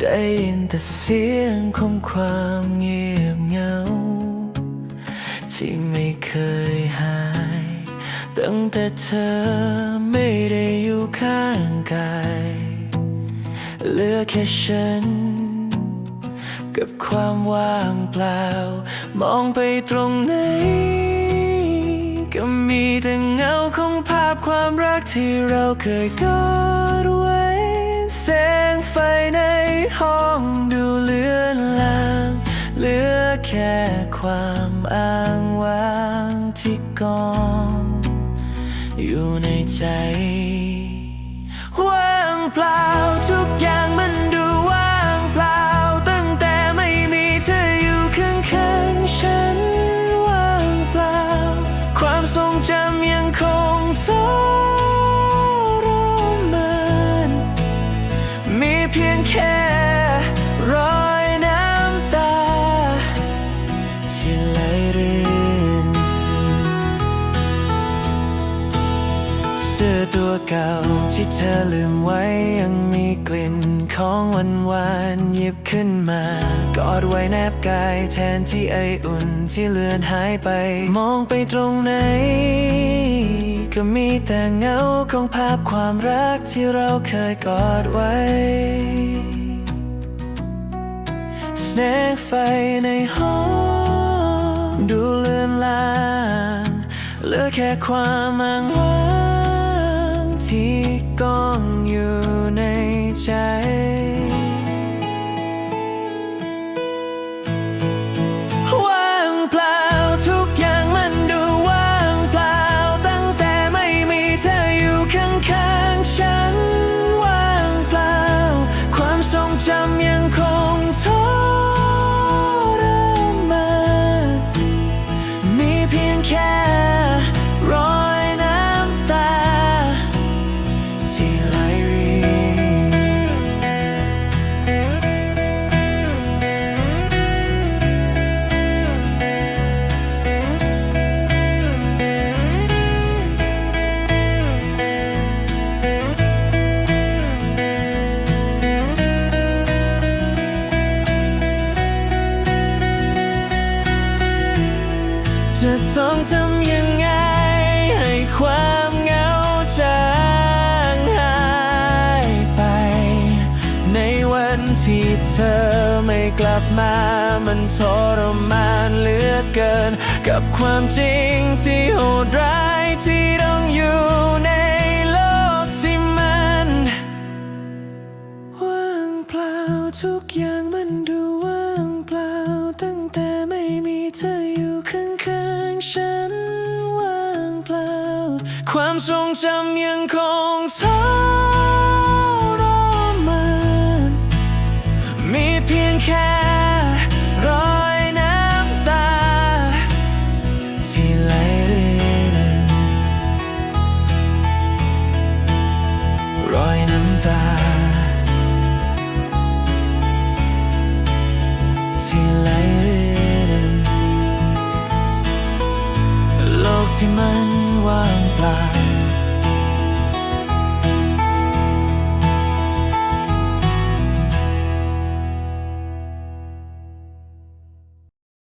ได้ยินแต่เสียงของความเงียบเหงา ที่ไม่เคยหาย ตั้งแต่เธอไม่ได้อยู่ข้างกายเหลือแค่ฉัน กับความว่างเปล่า มองไปตรงไหน ก็มีแต่เงาของภาพความรักที่เราเคยกอดไว้ สงไฟในห้องดูเลือนลางเหลือแค่ความอ้างว้างที่กอง อยู่ในใจว่างเปล่า เก่าที่เธอลืมไว้ยังมีกลิ่นของวันวานหยิบขึ้นมากอดไว้แนบกายแทนที่ไออุ่นที่เลือนหายไป มองไปตรงไหน ก็มีแต่เงาของภาพความรักที่เราเคยกอดไว้แสงไฟในห้องดูเลือนลางเหลือแค่ความอ้างว้าง อยู่ในใจ ว่างเปล่าทุกอย่างมันดูว่างเปล่า ตั้งแต่ไม่มีเธออยู่ข้างๆฉัน ว่างเปล่า ความทรงจำยังคงทรมานมีเพียงแค่ ต้องทำยังไงให้ความเหงาจางหายไป ในวันที่เธอไม่กลับมา มันทรมานเหลือเกิน กับความจริงที่โหดร้ายที่ต้องอยู่ในโลกที่มันว่างเปล่าทุกอย่างมันดูว่างเปล่าตั้งแต่ ความทรงจำยังคงทรมานมีเพียงแค่รอยน้ำตา ที่ไหลรินรอยน้ำตา ที่ไหลรินโลกที่มัน reply.